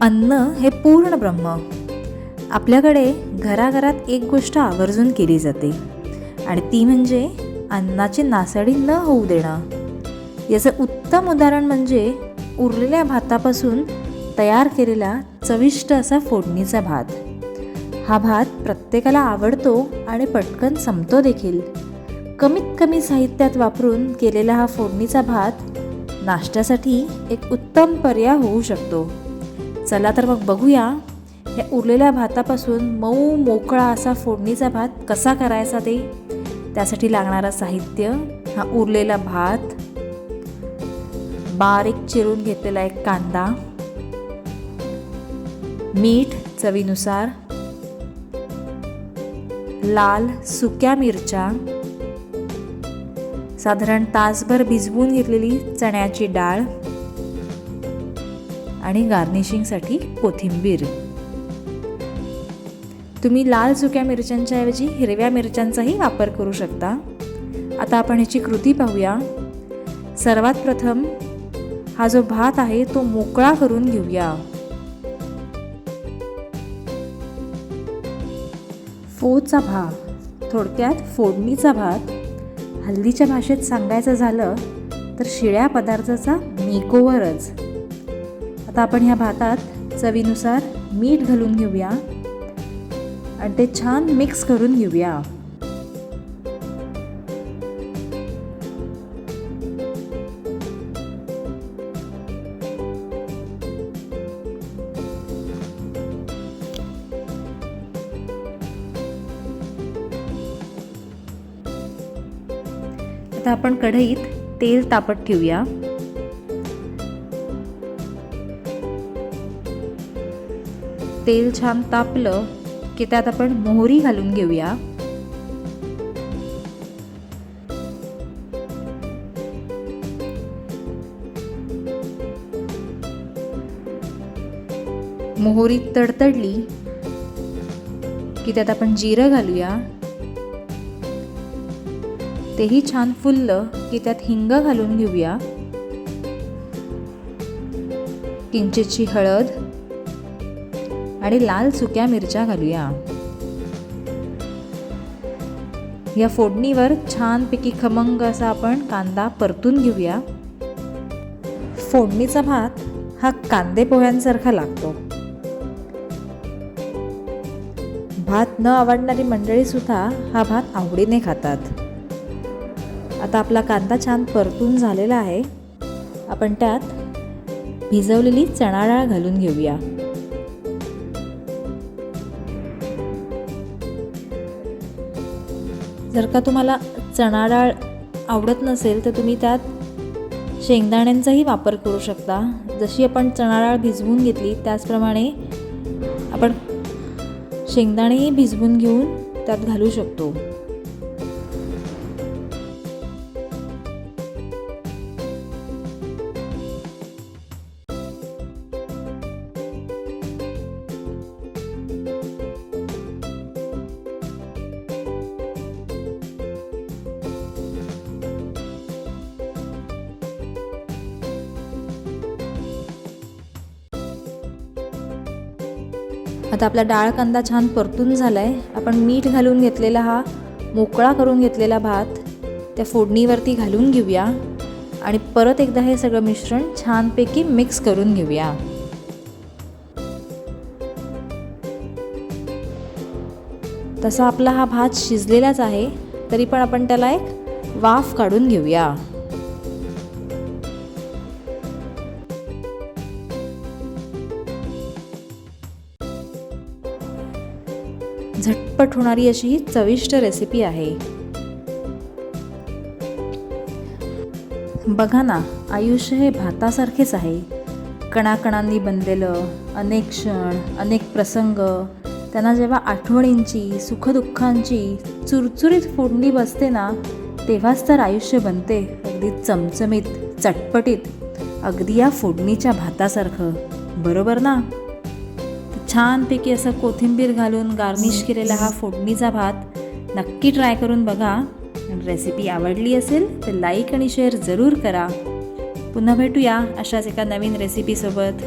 अन्न हे पूर्ण ब्रह्म. आपल्याकडे घराघरात एक गोष्ट आवर्जून केली जाते. आणि ती म्हणजे अन्नाची नासाडी न होऊ देणं. याचं उत्तम उदाहरण म्हणजे उरलेल्या भातापासून तयार केलेला चविष्ट असा फोडणीचा भात. हा भात प्रत्येकाला आवडतो आणि पटकन संपतो देखील. कमीत कमी साहित्यात वापरून केलेला हा फोडणीचा भात नाश्त्यासाठी एक उत्तम पर्याय होऊ शकतो. चला तर मग बघूया. या उरलेल्या भातापासून मऊ मोकळा असा फोडणीचा भात कसा करायचा ते? त्यासाठी लागणारा साहित्य हा उरलेला भात. बारीक चिरून घेतलेला एक कांदा. मीठ चवीनुसार. लाल सुक्या मिरच्या. साधारण तासभर भिजवून घेतलेली चण्याची डाळ. आणि गार्निशिंगसाठी कोथिंबीर. तुम्ही लाल सुक्या मिरच्यांच्या ऐवजी हिरव्या मिरच्यांचाही वापर करू शकता. आता आपण ह्याची कृती पाहूया. सर्वात प्रथम हा जो भात आहे तो मोकळा करून घेऊया. फोचा भात थोडक्यात फोडणीचा भात. हल्दीच्या भाषेत सांगायचं झालं तर शिळ्या पदार्थाचा मेकोवरच आता आपण ह्या भातात चवीनुसार मीठ घालून घेऊया. आणि ते छान मिक्स करून घेऊया. आता आपण कढईत तेल तापत ठेवूया. तेल छान तापलं की त्यात आपण मोहरी घालून घेऊया. मोहरी तडतडली की त्यात आपण जिरं घालूया. तेही छान फुललं की त्यात हिंग घालून घेऊया. किंचितची हळद आणि लाल सुक्या मिरच्या घालूया. या फोडणीवर छानपैकी खमंग असा आपण कांदा परतून घेऊया. फोडणीचा भात हा कांदे पोह्यांसारखा लागतो. भात न आवडणारी मंडळी सुद्धा हा भात आवडीने खातात. आता आपला कांदा छान परतून झालेला आहे. आपण त्यात भिजवलेली चणा डाळ घालून घेऊया. जर का तुम्हाला चणा डाळ आवडत नसेल तर तुम्ही त्यात शेंगदाण्यांचाही वापर करू शकता. जशी आपण चणा डाळ भिजवून घेतली त्याचप्रमाणे आपण शेंगदाणेही भिजवून घेऊन त्यात घालू शकतो. आता आपला डाळ कांदा छान परतून झाला आहे आपण मीठ घालून घेतलेला हा मोकळा करून घेतलेला भात त्या फोडणीवरती घालून घेऊया. आणि परत एकदा हे सगळं मिश्रण छानपैकी मिक्स करून घेऊया. तसा आपला हा भात शिजलेलाच आहे तरी पण आपण त्याला एक वाफ काढून घेऊया. झटपट होणारी अशी ही चविष्ट रेसिपी आहे. बघा ना आयुष्य हे भातासारखेच आहे. कणाकणांनी बनलेलं अनेक क्षण अनेक प्रसंग त्यांना जेव्हा आठवणींची सुखदुःखांची चुरचुरीत फोडणी बसते ना तेव्हाच तर आयुष्य बनते अगदी चमचमीत चटपटीत अगदी या फोडणीच्या भातासारखं. बरोबर ना? छानपैकी असं कोथिंबीर घालून गार्निश केलेला हा फोडणीचा भात नक्की ट्राय करून बघा. रेसिपी आवडली असेल तर लाईक आणि शेअर जरूर करा. पुन्हा भेटूया अशाच एका नवीन रेसिपीसोबत